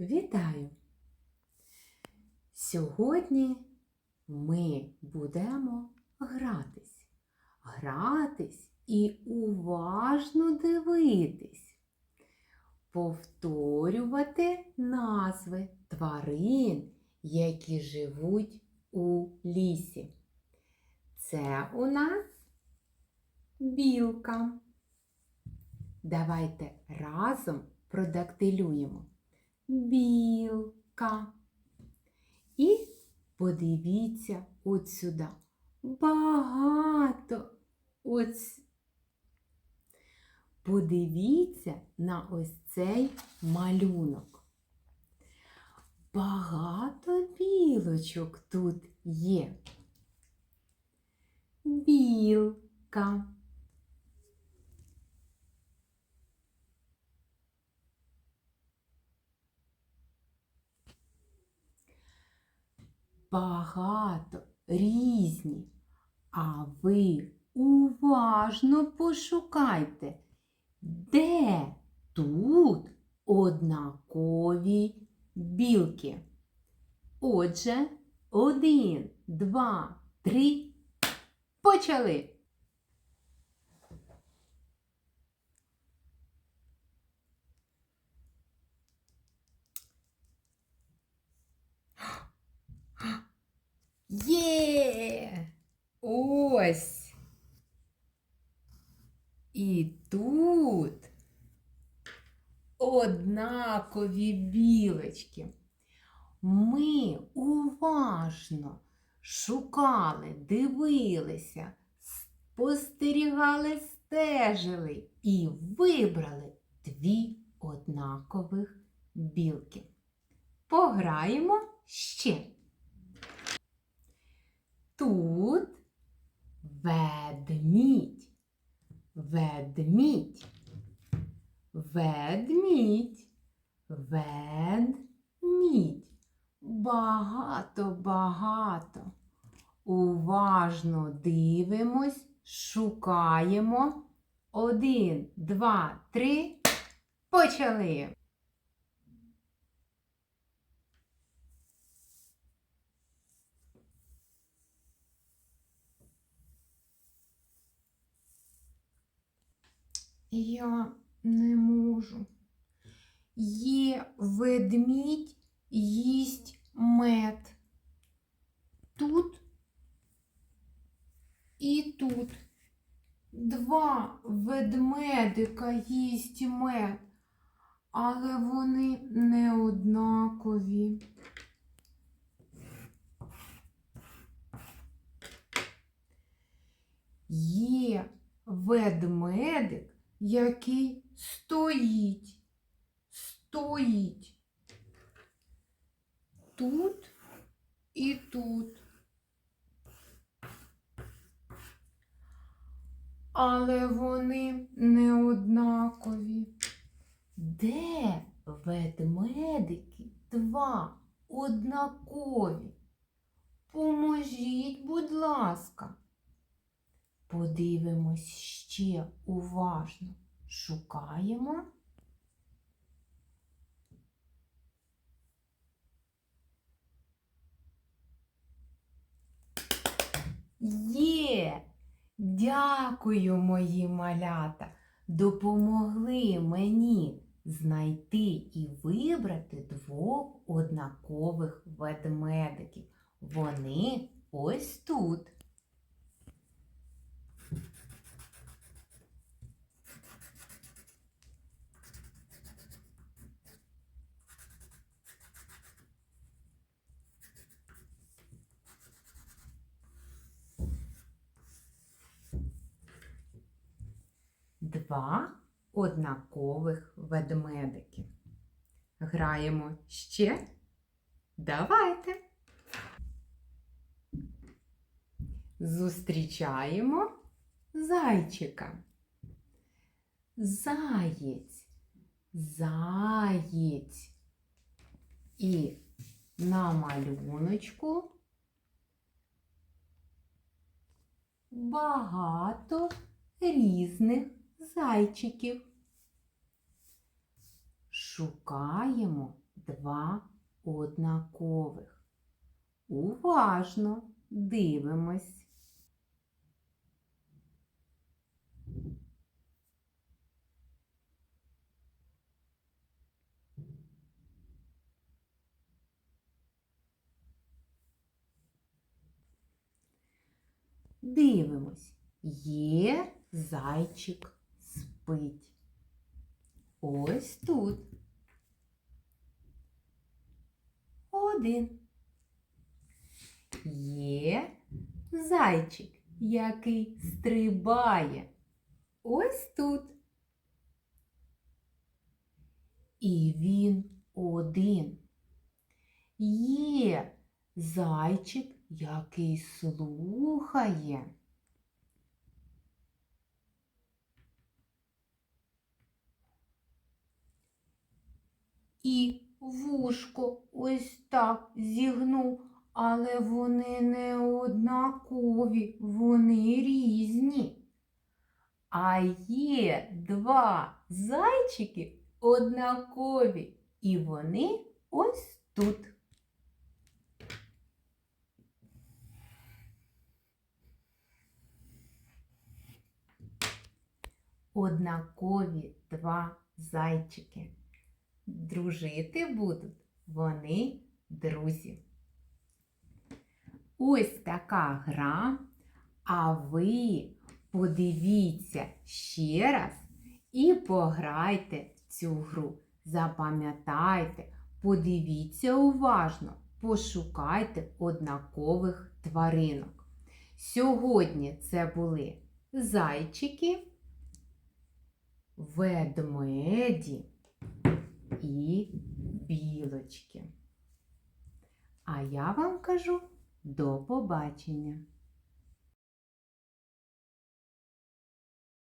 Вітаю! Сьогодні ми будемо гратись, гратись і уважно дивитись, повторювати назви тварин, які живуть у лісі. Це у нас білка. Давайте разом продактилюємо. Білка. І подивіться от сюди. Багато. Ось. Подивіться на ось цей малюнок. Багато білочок тут є. Білка. Багато різні. А ви уважно пошукайте, де тут однакові білки. Отже, один, два, три. Почали! Є! Ось. І тут однакові білочки. Ми уважно шукали, дивилися, спостерігали, стежили і вибрали дві однакових білки. Пограємо ще. Тут ведмідь, ведмідь, ведмідь, ведмідь. Багато, багато. Уважно дивимось, шукаємо. Один, два, три. Почали. Я не можу. Є ведмідь, їсть мед. Тут і тут. Два ведмедика їсть мед, але вони не однакові. Є ведмедик, який стоїть, стоїть. Тут і тут. Але вони не однакові. Де ведмедики два однакові? Поможіть, будь ласка. Подивимось ще уважно. Шукаємо. Є! Дякую, мої малята! Допомогли мені знайти і вибрати двох однакових ведмедиків. Вони ось тут. Два однакових ведмедики. Граємо ще? Давайте. Зустрічаємо зайчика. Заєць, заєць. І на малюночку багато різних зайчиків. Шукаємо два однакових. Уважно дивимось. Дивимось. Є зайчик спить. Ось тут. Один. Є зайчик, який стрибає. Ось тут. І він один. Є зайчик, який слухає. І вушко ось так зігнув, але вони не однакові, вони різні. А є два зайчики однакові, і вони ось тут. Однакові два зайчики. Дружити будуть вони друзі. Ось така гра. А ви подивіться ще раз і пограйте в цю гру. Запам'ятайте, подивіться уважно, пошукайте однакових тваринок. Сьогодні це були зайчики, ведмеді і білочки. А я вам кажу до побачення!